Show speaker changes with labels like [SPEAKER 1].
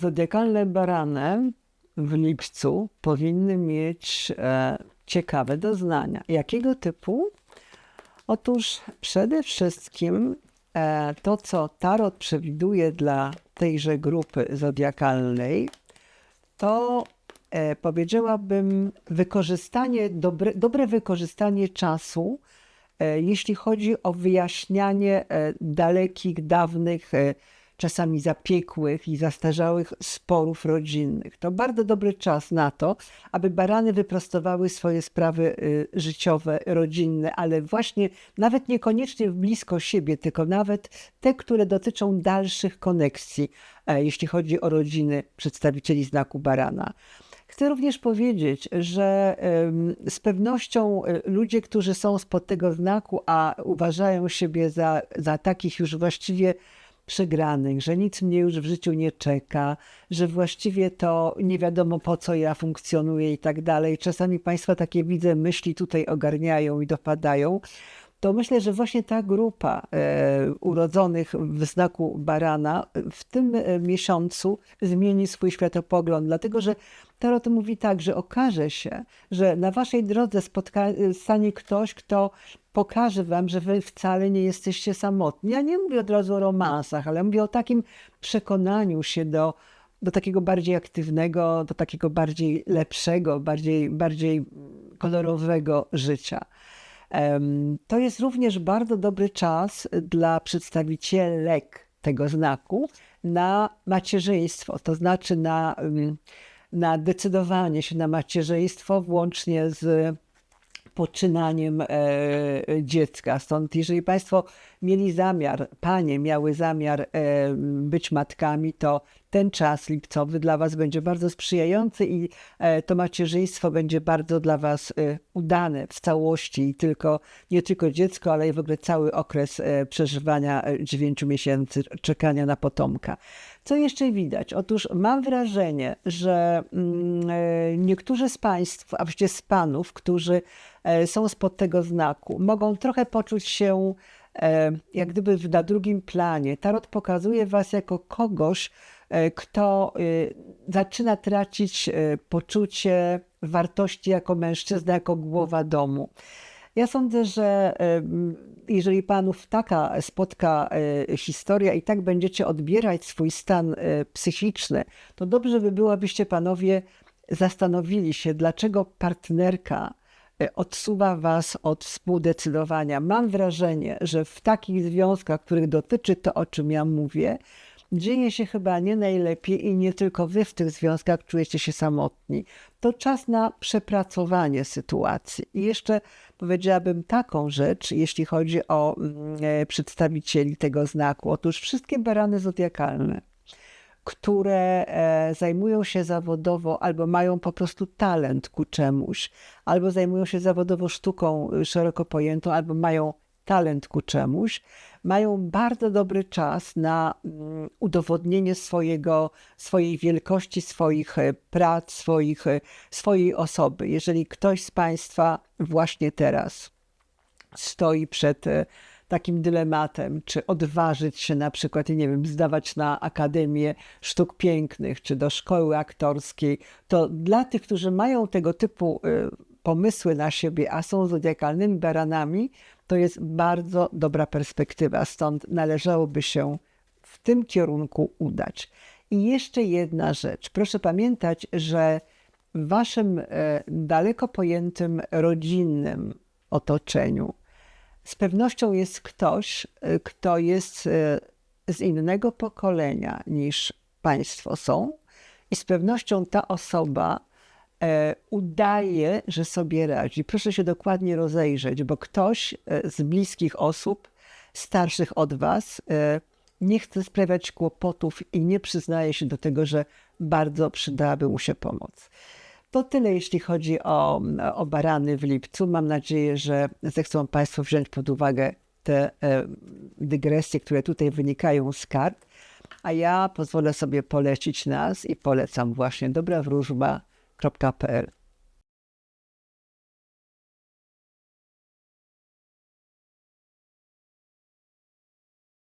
[SPEAKER 1] Zodiakalne barany w lipcu powinny mieć e, ciekawe doznania. Jakiego typu? Otóż przede wszystkim e, to, co Tarot przewiduje dla tejże grupy zodiakalnej, to e, powiedziałabym wykorzystanie, dobre, dobre wykorzystanie czasu, e, jeśli chodzi o wyjaśnianie e, dalekich, dawnych, e, czasami zapiekłych i zastarzałych sporów rodzinnych. To bardzo dobry czas na to, aby barany wyprostowały swoje sprawy y, życiowe, rodzinne, ale właśnie nawet niekoniecznie blisko siebie, tylko nawet te, które dotyczą dalszych koneksji, e, jeśli chodzi o rodziny przedstawicieli znaku barana. Chcę również powiedzieć, że z pewnością e, ludzie, którzy są spod tego znaku, a uważają siebie za, za takich już właściwie przegranych, że nic mnie już w życiu nie czeka, że właściwie to nie wiadomo po co ja funkcjonuję i tak dalej. Czasami Państwa takie widzę myśli tutaj ogarniają i dopadają. To myślę, że właśnie ta grupa e, urodzonych w znaku barana w tym e, miesiącu zmieni swój światopogląd, dlatego że Tarot mówi tak, że okaże się, że na waszej drodze spotka- stanie ktoś, kto pokaże wam, że wy wcale nie jesteście samotni. Ja nie mówię od razu o romansach, ale mówię o takim przekonaniu się do, do takiego bardziej aktywnego, do takiego bardziej lepszego, bardziej, bardziej kolorowego życia. To jest również bardzo dobry czas dla przedstawicielek tego znaku na macierzyństwo, to znaczy na, na decydowanie się na macierzyństwo, włącznie z poczynaniem e, dziecka. Stąd, jeżeli Państwo mieli zamiar, panie miały zamiar e, być matkami, to ten czas lipcowy dla Was będzie bardzo sprzyjający i e, to macierzyństwo będzie bardzo dla Was e, udane w całości i tylko, nie tylko dziecko, ale i w ogóle cały okres e, przeżywania dziewięciu miesięcy czekania na potomka. Co jeszcze widać? Otóż mam wrażenie, że mm, niektórzy z Państwa, a właściwie z Panów, którzy są spod tego znaku, mogą trochę poczuć się jak gdyby na drugim planie. Tarot pokazuje Was jako kogoś, e, kto e, zaczyna tracić e, poczucie wartości jako mężczyzna, jako głowa domu. Ja sądzę, że jeżeli panów taka spotka e, historia i tak będziecie odbierać swój stan e, psychiczny, to dobrze by było, abyście panowie zastanowili się, dlaczego partnerka e, odsuwa was od współdecydowania. Mam wrażenie, że w takich związkach, których dotyczy to, o czym ja mówię, dzieje się chyba nie najlepiej i nie tylko wy w tych związkach czujecie się samotni. To czas na przepracowanie sytuacji. I jeszcze powiedziałabym taką rzecz, jeśli chodzi o mm, e, przedstawicieli tego znaku. Otóż wszystkie barany zodiakalne, które e, zajmują się zawodowo albo mają po prostu talent ku czemuś, albo zajmują się zawodowo sztuką y, szeroko pojętą, albo mają talent ku czemuś, mają bardzo dobry czas na mm, udowodnienie swojego, swojej wielkości, swoich e, prac, swoich, e, swojej osoby. Jeżeli ktoś z Państwa właśnie teraz stoi przed takim dylematem, czy odważyć się na przykład, nie wiem, zdawać na Akademię Sztuk Pięknych, czy do szkoły aktorskiej, to dla tych, którzy mają tego typu e, pomysły na siebie, a są zodiakalnymi baranami, to jest bardzo dobra perspektywa. Stąd należałoby się w tym kierunku udać. I jeszcze jedna rzecz. Proszę pamiętać, że w waszym e, daleko pojętym rodzinnym otoczeniu z pewnością jest ktoś, e, kto jest e, z innego pokolenia niż państwo są, i z pewnością ta osoba e, udaje, że sobie radzi. Proszę się dokładnie rozejrzeć, bo ktoś e, z bliskich osób, starszych od was, e, nie chce sprawiać kłopotów i nie przyznaje się do tego, że bardzo przydałaby mu się pomoc. To tyle, jeśli chodzi o, o barany w lipcu. Mam nadzieję, że zechcą Państwo wziąć pod uwagę te e, dygresje, które tutaj wynikają z kart. A ja pozwolę sobie polecić nas i polecam właśnie dobrawróżba.pl.